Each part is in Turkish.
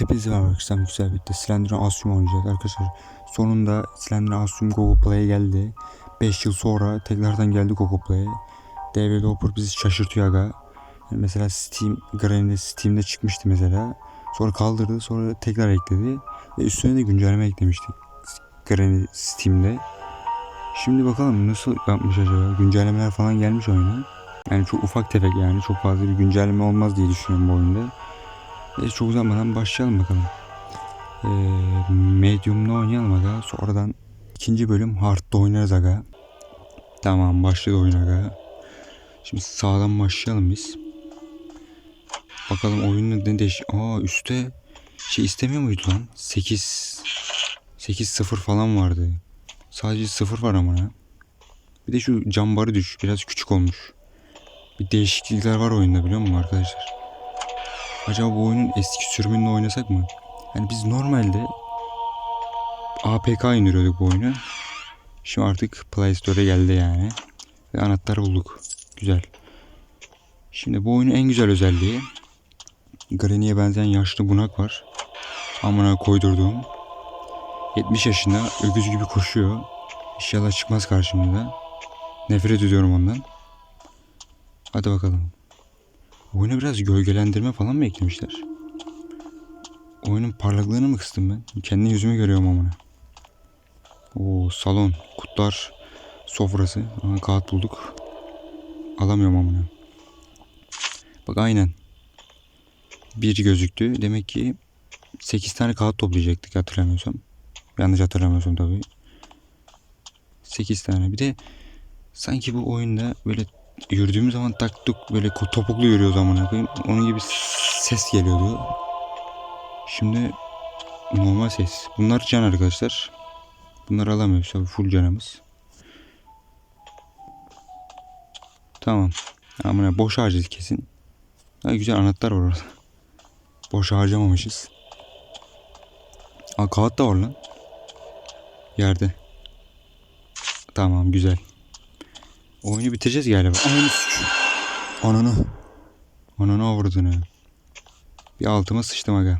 Hepinize merhaba arkadaşlar bir de Slendron Asum oynayacağız arkadaşlar. Sonunda Slendron Asum Google Play'e geldi. 5 yıl sonra tekrardan geldi Google Play'e. Developer bizi şaşırtıyor aga. Yani mesela Steam, Granny Steam'de çıkmıştı mesela. Sonra kaldırdı sonra tekrar ekledi. Ve üstüne de güncelleme eklemişti. Granny Steam'de. Şimdi bakalım nasıl yapmış acaba. Güncellemeler falan gelmiş oyuna. Yani çok ufak tefek yani çok fazla bir güncelleme olmaz diye düşünüyorum bu oyunda. Neyse çok uzatmadan başlayalım bakalım. Ee, Medium'da oynayalım aga. Sonradan ikinci bölüm Hard'da oynarız aga. Tamam başladı oyun aga. Şimdi sağdan başlayalım biz. Bakalım oyunun ne değiş... Aa üstte şey istemiyor muydu lan? 8 8-0 falan vardı. Sadece 0 var ama. ha. Bir de şu cam barı düş. Biraz küçük olmuş. Bir değişiklikler var oyunda biliyor musun arkadaşlar? Acaba bu oyunun eski sürümünde oynasak mı? Yani biz normalde APK indiriyorduk bu oyunu. Şimdi artık Play Store'a geldi yani. Ve anahtar bulduk. Güzel. Şimdi bu oyunun en güzel özelliği Granny'e benzeyen yaşlı bunak var. Amına koydurduğum. 70 yaşında öküz gibi koşuyor. İnşallah çıkmaz karşımıza. Nefret ediyorum ondan. Hadi bakalım. Oyuna biraz gölgelendirme falan mı eklemişler? Oyunun parlaklığını mı kıstım ben? Kendi yüzümü görüyorum amına. Oo salon, kutlar, sofrası. Aa, kağıt bulduk. Alamıyorum amına. Bak aynen. Bir gözüktü. Demek ki 8 tane kağıt toplayacaktık hatırlamıyorsam. Yanlış hatırlamıyorsam tabii. 8 tane. Bir de sanki bu oyunda böyle yürüdüğümüz zaman tak tuk böyle topuklu yürüyoruz amına koyayım. Onun gibi ses geliyordu. Şimdi normal ses. Bunlar can arkadaşlar. Bunları alamıyoruz tabii full canımız. Tamam. Amına boş harcadık kesin. Ha, güzel anahtar var orada. Boş harcamamışız. Aa kağıt da var lan. Yerde. Tamam güzel. Oyunu bitireceğiz galiba. Ananı sıçıyor. Ananı. Ananı avradını. Bir altıma sıçtım aga.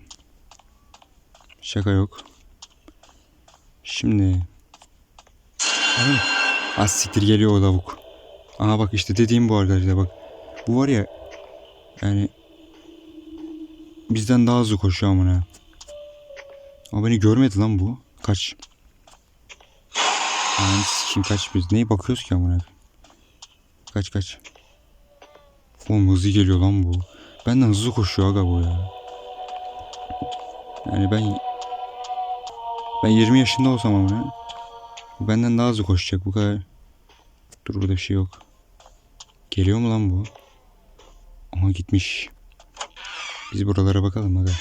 Şaka yok. Şimdi. Ananı. Az siktir geliyor o lavuk. Aha bak işte dediğim bu arkadaşlar bak. Bu var ya. Yani. Bizden daha hızlı koşuyor amına. Ama beni görmedi lan bu. Kaç. Ananı sikeyim kaç biz. Neye bakıyoruz ki amına? Kaç kaç. Oğlum hızlı geliyor lan bu. Benden hızlı koşuyor aga bu ya. Yani ben ben 20 yaşında olsam ama bu benden daha hızlı koşacak bu kadar. Dur burada bir şey yok. Geliyor mu lan bu? Aha gitmiş. Biz buralara bakalım aga.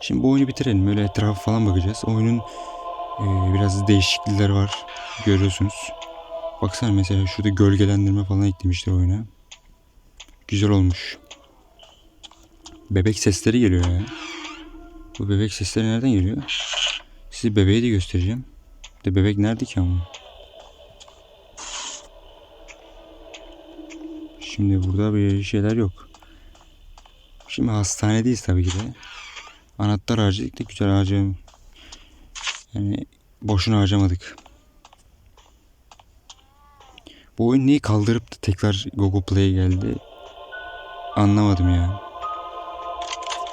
Şimdi bu oyunu bitirelim. Öyle etrafa falan bakacağız. Oyunun e, biraz değişiklikler var. Görüyorsunuz. Baksana mesela şurada gölgelendirme falan eklemişler oyuna. Güzel olmuş. Bebek sesleri geliyor ya. Bu bebek sesleri nereden geliyor? Size bebeği de göstereceğim. De bebek nerede ki ama? Şimdi burada bir şeyler yok. Şimdi hastanedeyiz tabii ki de. Anahtar harcadık da güzel harcayalım. Yani boşuna harcamadık. Bu oyun niye kaldırıp da tekrar Google Play'e geldi? Anlamadım ya.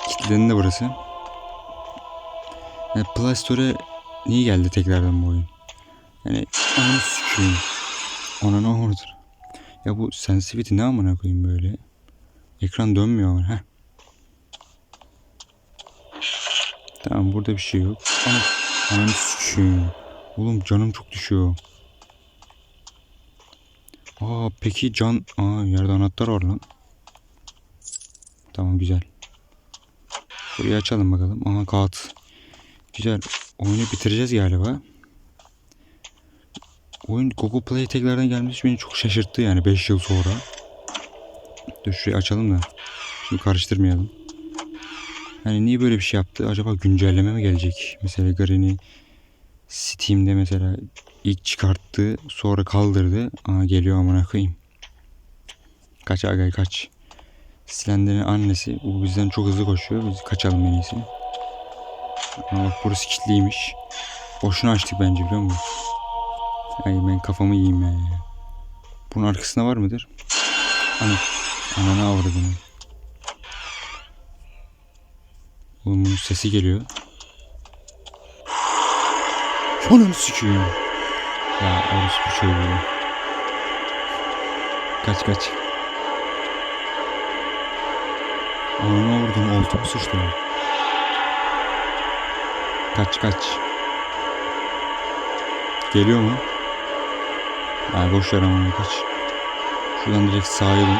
Kilitlendi burası. Yani Play Store'a niye geldi tekrardan bu oyun? Yani ananı sikeyim. Ona ne oldu? Ya bu sensitivity ne amına koyayım böyle? Ekran dönmüyor ama. Heh. Tamam burada bir şey yok. Ana, ananı sikeyim. Oğlum canım çok düşüyor. Aa peki can... Aa yerde anahtar var lan. Tamam güzel. Burayı açalım bakalım. Aha kağıt. Güzel. Oyunu bitireceğiz galiba. Oyun Google Play tekrardan gelmesi beni çok şaşırttı yani 5 yıl sonra. Dur şurayı açalım da. Şimdi karıştırmayalım. Hani niye böyle bir şey yaptı? Acaba güncelleme mi gelecek? Mesela Granny Steam'de mesela ilk çıkarttı sonra kaldırdı. Aa geliyor amına koyayım. Kaç agay kaç. Slender'in annesi bu bizden çok hızlı koşuyor. Biz kaçalım en iyisi. Aa, bak burası kilitliymiş. Boşuna açtık bence biliyor musun? Ay ben kafamı yiyeyim ya. Bunun arkasında var mıdır? Ana, ananı avradını. Oğlum bunun sesi geliyor. Ananı sikeyim. Ya orası bir şey böyle. Kaç kaç. Ananı avradını altıma sıçtı. Kaç kaç. Geliyor mu? Ay boş ver ama kaç. Şuradan direkt sağa dön.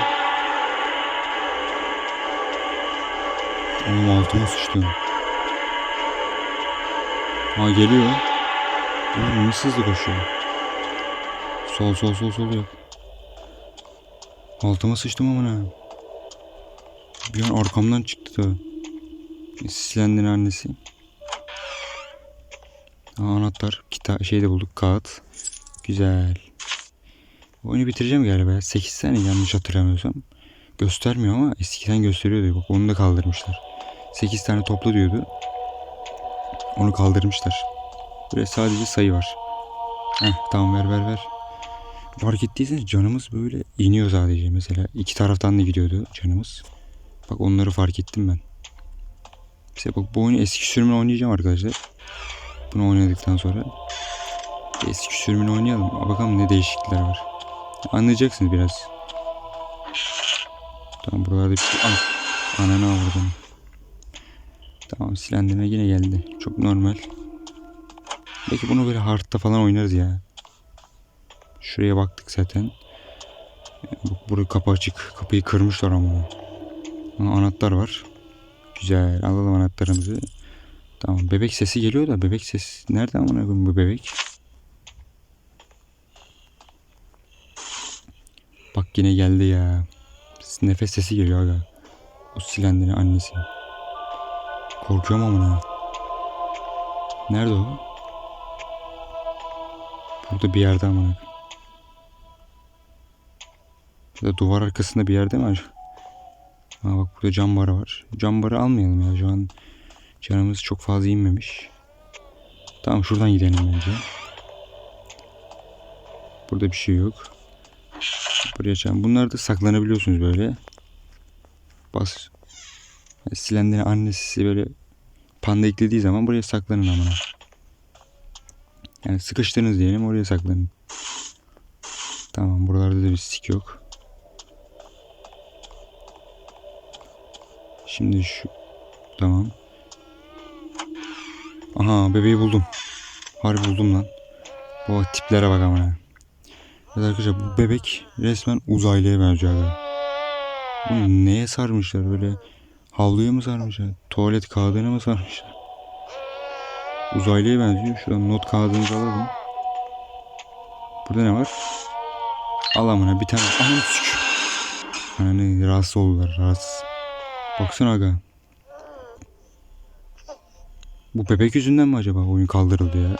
Oğlum altıma sıçtım. Ha geliyor. Oğlum nasıl hızlı koşuyor. Sol sol sol sol yap. Altıma sıçtım amına. Bir an arkamdan çıktı da. Sislendin annesi. Aa, anahtar. Kita şey de bulduk. Kağıt. Güzel. Oyunu bitireceğim galiba. 8 tane yanlış hatırlamıyorsam. Göstermiyor ama eskiden gösteriyordu. Bak onu da kaldırmışlar. 8 tane toplu diyordu. Onu kaldırmışlar. Böyle sadece sayı var. Heh tamam ver ver ver. Fark ettiyseniz canımız böyle iniyor sadece. Mesela iki taraftan da gidiyordu canımız. Bak onları fark ettim ben. Mesela bak bu oyunu eski sürümünü oynayacağım arkadaşlar. Bunu oynadıktan sonra eski sürümünü oynayalım. Bakalım ne değişiklikler var. Anlayacaksınız biraz. Tamam buralarda bir şey... An Ananı avradım. Tamam silendirme yine geldi. Çok normal. Belki bunu böyle hardta falan oynarız ya. Şuraya baktık zaten. Bak buraya kapı açık. Kapıyı kırmışlar ama. Ha, anahtar var. Güzel. Alalım anahtarımızı. Tamam. Bebek sesi geliyor da bebek sesi nerede amına bu bebek? Bak yine geldi ya. Nefes sesi geliyor aga. O silendirin annesi. Korkuyorum amına. Nerede o? Burada bir yerde amına. Şurada duvar arkasında bir yerde mi acaba? Ha bak burada cam barı var. Cam barı almayalım ya şu an canımız çok fazla inmemiş. Tamam şuradan gidelim bence. Burada bir şey yok. Buraya açalım. Bunlar da saklanabiliyorsunuz böyle. Bas. Silendirin annesi böyle panda eklediği zaman buraya saklanın amına. Yani sıkıştınız diyelim oraya saklanın. Tamam buralarda da bir sik yok. Şimdi şu tamam. Aha bebeği buldum. Harbi buldum lan. O tiplere bak amına. Evet arkadaşlar bu bebek resmen uzaylıya benziyor. Bunu neye sarmışlar böyle havluya mı sarmışlar? Tuvalet kağıdına mı sarmışlar? Uzaylıya benziyor. Şuradan not kağıdımızı alalım. Burada ne var? Al amına bir tane. Ananı sük. Ananı rahatsız oldular rahatsız. Baksana aga. Bu bebek yüzünden mi acaba oyun kaldırıldı ya?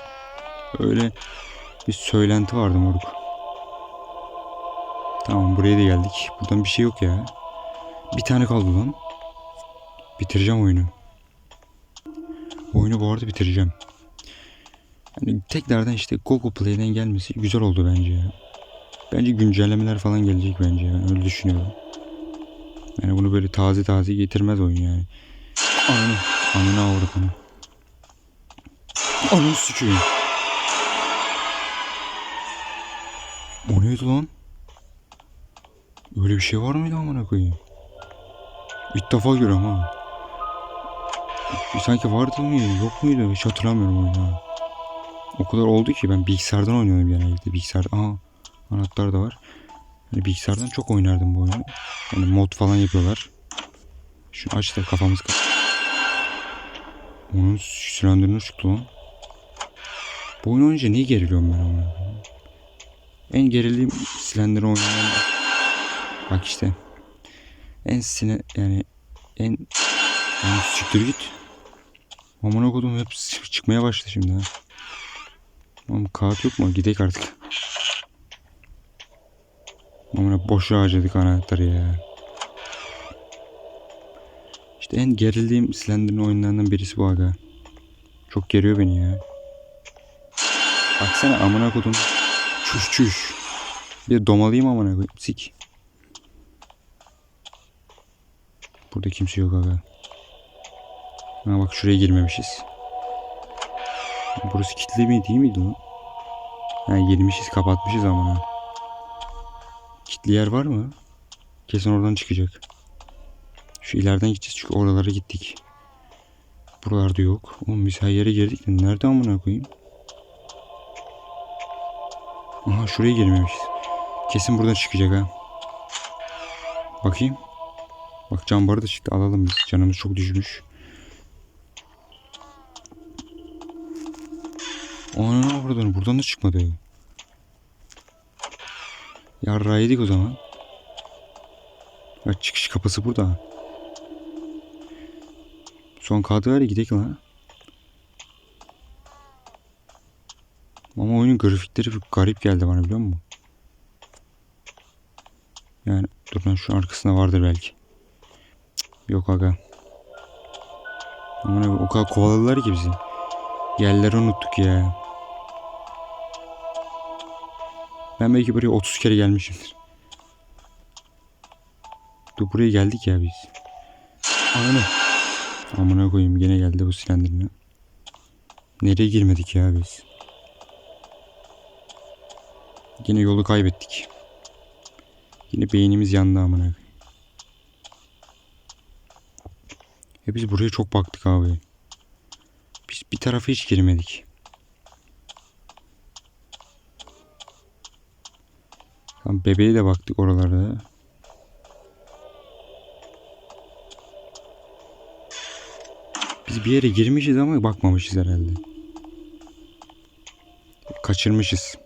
Öyle bir söylenti vardı moruk. Tamam buraya da geldik. Buradan bir şey yok ya. Bir tane kaldı lan. Bitireceğim oyunu. Oyunu bu arada bitireceğim. Yani tekrardan işte Google Play'den gelmesi güzel oldu bence ya. Bence güncellemeler falan gelecek bence yani öyle düşünüyorum. Yani bunu böyle taze taze getirmez oyun yani. Ananı, ananı avradını. Ananı sikeyim. O neydi lan? Öyle bir şey var mıydı amına koyayım? İlk defa görüyorum ha. Sanki vardı mıydı yok muydu hiç hatırlamıyorum oyunu. O kadar oldu ki ben bilgisayardan oynuyorum genellikle bilgisayarda. Aha anahtar da var. Hani bilgisayardan çok oynardım bu oyunu. Yani mod falan yapıyorlar. Şunu aç da kafamız kaç. Onun silendirine çıktı lan. Bu oyun oynayınca niye geriliyorum ben ona? En gerildiğim silendir oyunlarında. Bak işte. En sine yani en yani siktir git. Aman okudum hep çıkmaya başladı şimdi ha. Oğlum kağıt yok mu? Gidek artık. Aman boşa harcadık anahtarı ya. İşte en gerildiğim Slender'ın oyunlarından birisi bu aga. Çok geriyor beni ya. Baksana amına kodum. Çüş çüş. Bir domalıyım amına koyayım. Sik. Burada kimse yok aga. Ha bak şuraya girmemişiz. Burası kilitli mi değil miydi lan? Ha girmişiz kapatmışız amına. Kilitli yer var mı? Kesin oradan çıkacak. Şu ileriden gideceğiz çünkü oralara gittik. Buralarda yok. Oğlum biz her yere girdik de nerede amına koyayım? Aha şuraya girmemişiz. Kesin buradan çıkacak ha. Bakayım. Bak can barı da çıktı alalım biz. Canımız çok düşmüş. Ana buradan buradan da çıkmadı. Yarrağı yedik o zaman. Bak çıkış kapısı burada. Son kağıdı ver gidelim lan. Ama oyunun grafikleri bir garip geldi bana biliyor musun? Yani dur lan şu arkasında vardır belki. Yok aga. Aman o kadar kovaladılar ki bizi. Yerleri unuttuk ya. Ben belki buraya 30 kere gelmişimdir. Dur buraya geldik ya biz. Ananı. Amına koyayım gene geldi bu silendirine. Nereye girmedik ya biz? Yine yolu kaybettik. Yine beynimiz yandı amına. koyayım. Ya biz buraya çok baktık abi. Biz bir tarafa hiç girmedik. Tamam bebeğe de baktık oralarda. Biz bir yere girmişiz ama bakmamışız herhalde. Kaçırmışız.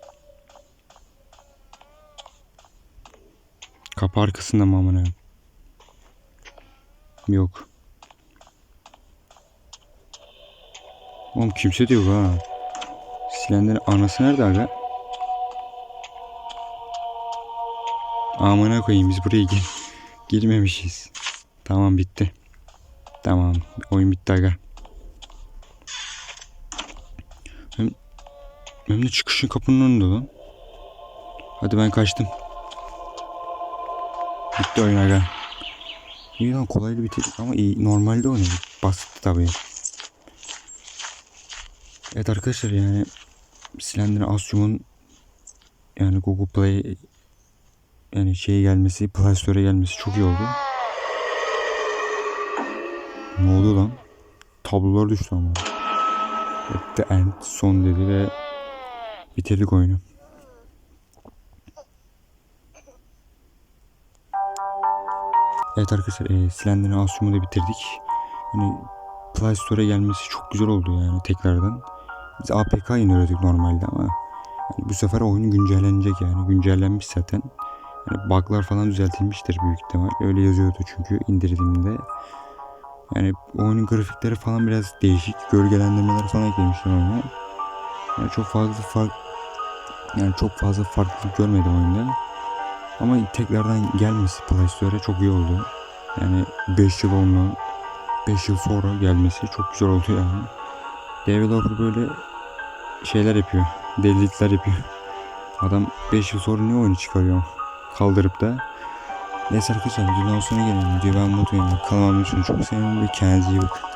Kapı arkasında mı amına? Yok. Oğlum kimse de yok ha. Silenlerin anası nerede aga? Amına koyayım biz buraya gir girmemişiz. Tamam bitti. Tamam oyun bitti aga. Hem, hem de çıkışın kapının önünde lan. Hadi ben kaçtım. Bitti oyun aga. İyi lan kolaylı bitirdik ama iyi normalde oynadık. Basitti tabii. Evet arkadaşlar yani Slender Astro'nun yani Google Play yani şeye gelmesi, Store'a gelmesi çok iyi oldu. Ne oldu lan? Tablolar düştü ama. At the end son dedi ve bitirdik oyunu. Evet arkadaşlar e, Slender'ın Astro'mu da bitirdik. Yani Play Store'a gelmesi çok güzel oldu yani tekrardan. Biz APK indiriyorduk normalde ama yani bu sefer oyun güncellenecek yani güncellenmiş zaten. Yani bug'lar falan düzeltilmiştir büyük ihtimal. Öyle yazıyordu çünkü indirdiğimde. Yani oyunun grafikleri falan biraz değişik. Gölgelendirmeler falan eklemişler oyuna. Yani çok fazla fark yani çok fazla farklılık görmedim oyunda. Ama tekrardan gelmesi Play Store'a çok iyi oldu. Yani 5 yıl ondan 5 yıl sonra gelmesi çok güzel oldu yani. Developer böyle şeyler yapıyor. Delilikler yapıyor. Adam 5 yıl sonra ne oyunu çıkarıyor? Kaldırıp da. Neyse arkadaşlar videonun sonuna gelelim. Videoyu ben mutluyum. Kanalıma abone olmayı çok seviyorum ve kendinize iyi bakın.